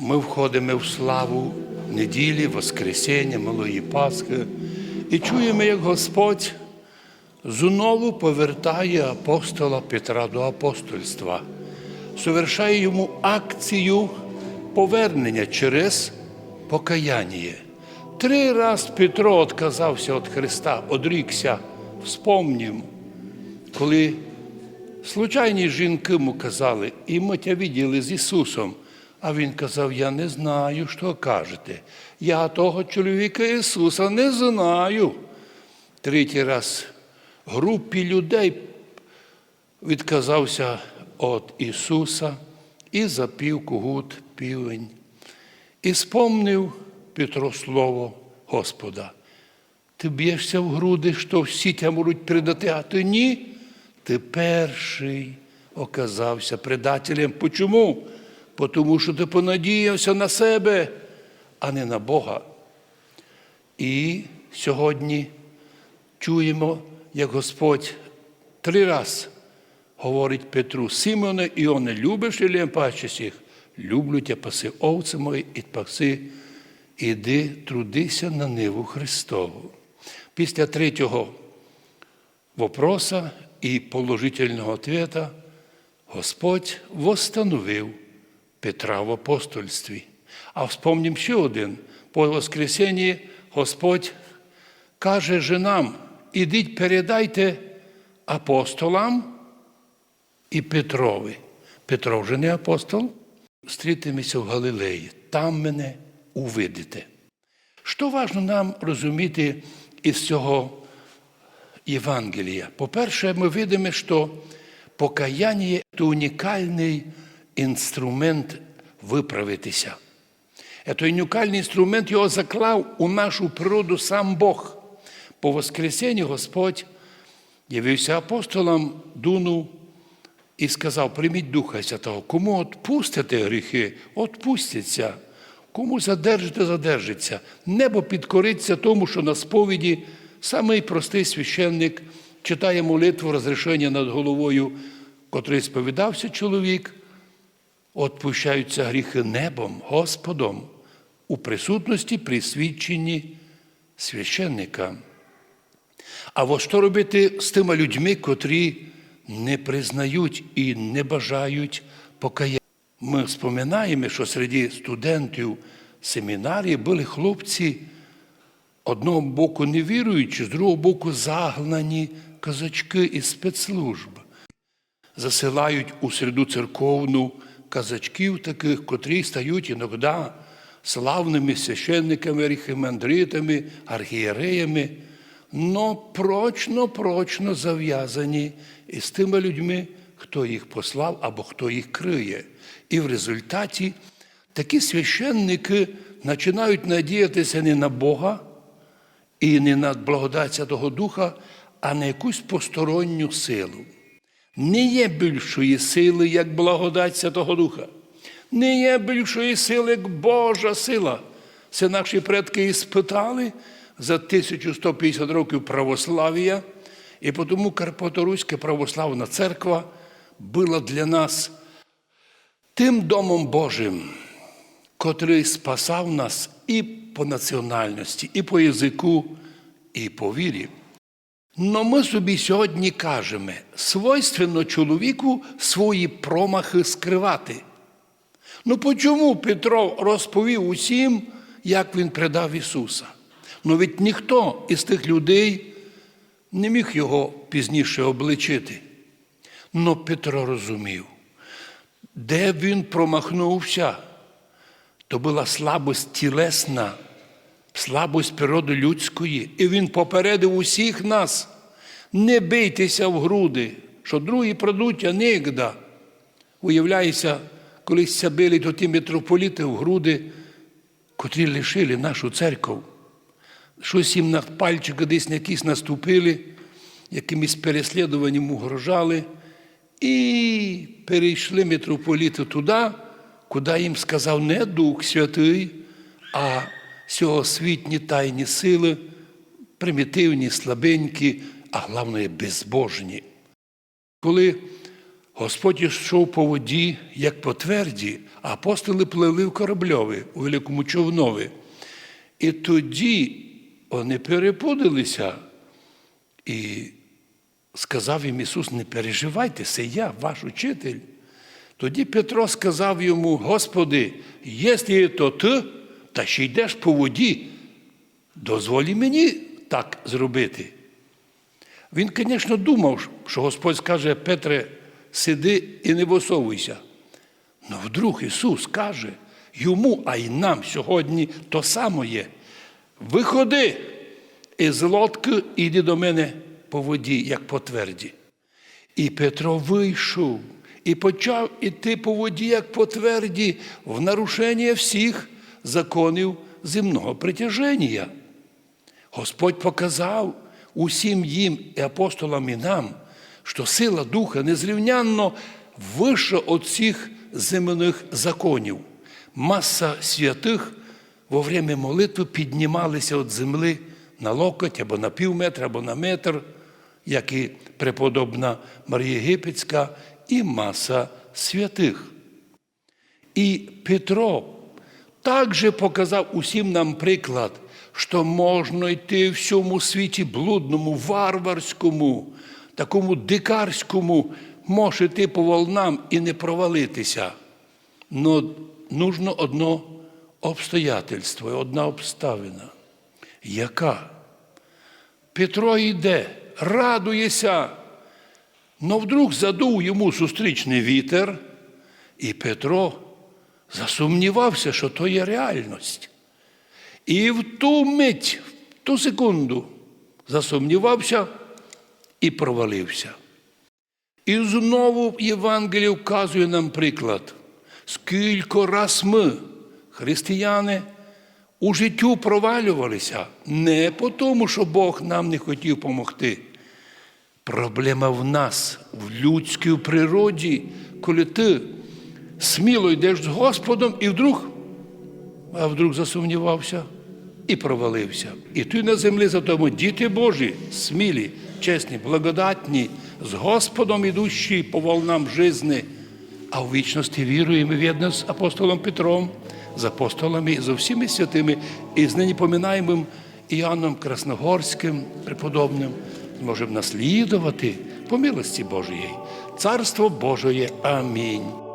Ми входимо в славу неділі, Воскресіння, Малої Пасхи і чуємо, як Господь знову повертає апостола Петра до апостольства, совершає йому акцію повернення через покаяння. Три раз Петро відказався від Христа, одрікся, вспомнив, коли случайні жінки йому казали, і ми тебе виділи з Ісусом. А він казав: Я не знаю, що кажете. Я того чоловіка Ісуса не знаю. Третій раз групі людей відказався від Ісуса і запів кугут півень. І спомнив Петро слово Господа. Ти б'єшся в груди, що всі тебе можуть предати, а ти ні. Ти перший оказався предателем. Почому? Тому що ти понадіявся на себе, а не на Бога. І сьогодні чуємо, як Господь три рази говорить Петру, Симоне, Іоне, любиш і лємпачись їх? Люблю тя, паси овці мої і паси, іди, трудися на ниву Христову. Після третього вопроса і положительного ответа Господь восстановив Петра в апостольстві. А вспомнім ще один. По Воскресенні Господь каже женам, ідіть передайте апостолам і Петрові. Петро вже не апостол. Стрітимося в Галилеї, там мене увидите. Що важно нам розуміти із цього Євангелія? По-перше, ми видимо, що покаяння це унікальний інструмент виправитися. Це унікальний інструмент його заклав у нашу природу сам Бог. По Воскресенні Господь явився апостолам, дунув і сказав: прийміть Духа Святого. Кому відпустите гріхи, відпустяться. Кому задержите, задержиться. Небо підкориться тому, що на сповіді самий простий священник читає молитву розрішення над головою, котрий сповідався чоловік, відпущаються гріхи небом, Господом у присутності при свідченні священника. А ось що робити з тими людьми, котрі не признають і не бажають покаяння? Ми споминаємо, що серед студентів семінарії були хлопці, одного боку невіруючі, з другого боку загнані казачки із спецслужб. Засилають у середу церковну казачків таких, котрі стають іноді славними священниками, архімандритами, архієреями, но прочно, прочно зав'язані із тими людьми, хто їх послав або хто їх криє. І в результаті такі священники починають надіятися не на Бога і не на благодать Святого Духа, а на якусь посторонню силу. Не є більшої сили, як благодать Святого Духа. Не є більшої сили, як Божа сила. Це наші предки і спитали за 1150 років православ'я, і тому Карпаторуська православна церква була для нас тим домом Божим, котрий спасав нас і по національності, і по язику, і по вірі. Но ми собі сьогодні кажемо, свойственно чоловіку свої промахи скривати. Ну почому Петро розповів усім, як він предав Ісуса? Ну ведь ніхто із тих людей не міг його пізніше обличити. Но Петро розумів, де він промахнувся, то була слабость тілесна, слабость природи людської. І він попередив усіх нас. Не бийтеся в груди, що другі придуть, а нігда. Уявляється, колись били то ті митрополіти в груди, котрі лишили нашу церкву. Щось їм на пальчик десь на якісь наступили, якимись переслідуванням угрожали. І перейшли митрополіти туди, куди їм сказав не Дух Святий, а сьогосвітні тайні сили, примітивні, слабенькі, а головне безбожні. Коли Господь йшов по воді, як по тверді, апостоли пливли в корабльові, у великому човнові. І тоді вони перепудилися. І сказав їм Ісус, не переживайте, це я, ваш учитель. Тоді Петро сказав йому, Господи, якщо то ти, та ще йдеш по воді, дозволі мені так зробити. Він, звісно, думав, що Господь скаже, Петре, сиди і не висовуйся. Но вдруг Ісус каже йому, а й нам сьогодні то саме є. Виходи із лодки, іди до мене по воді, як по тверді. І Петро вийшов і почав іти по воді, як по тверді, в нарушення всіх законів земного притяження. Господь показав усім їм і апостолам і нам, що сила Духа незрівнянно вища від всіх земних законів. Маса святих во время молитви піднімалися від земли на локоть або на пів метра, або на метр, як і преподобна Марія Єгипетська, і маса святих. І Петро також показав усім нам приклад, що можна йти в всьому світі блудному, варварському, такому дикарському, може йти по волнам і не провалитися. Но нужно одно обстоятельство, одна обставина. Яка? Петро йде, радується, но вдруг задув йому зустрічний вітер, і Петро засумнівався, що то є реальність. І в ту мить, в ту секунду засумнівався і провалився. І знову Євангеліє вказує нам приклад, скільки раз ми, християни, у життю провалювалися не по тому, що Бог нам не хотів допомогти. Проблема в нас, в людській природі, коли ти сміло йдеш з Господом і вдруг, а вдруг засумнівався і провалився. І ти на землі за тому діти Божі, смілі, чесні, благодатні, з Господом ідущі по волнам жизни, а в вічності віруємо в'єдно з апостолом Петром, з апостолами і з всіми святими, і з нині поминаємим Іоанном Красногорським, преподобним, зможемо наслідувати по милості Божої. Царство Божої. Амінь.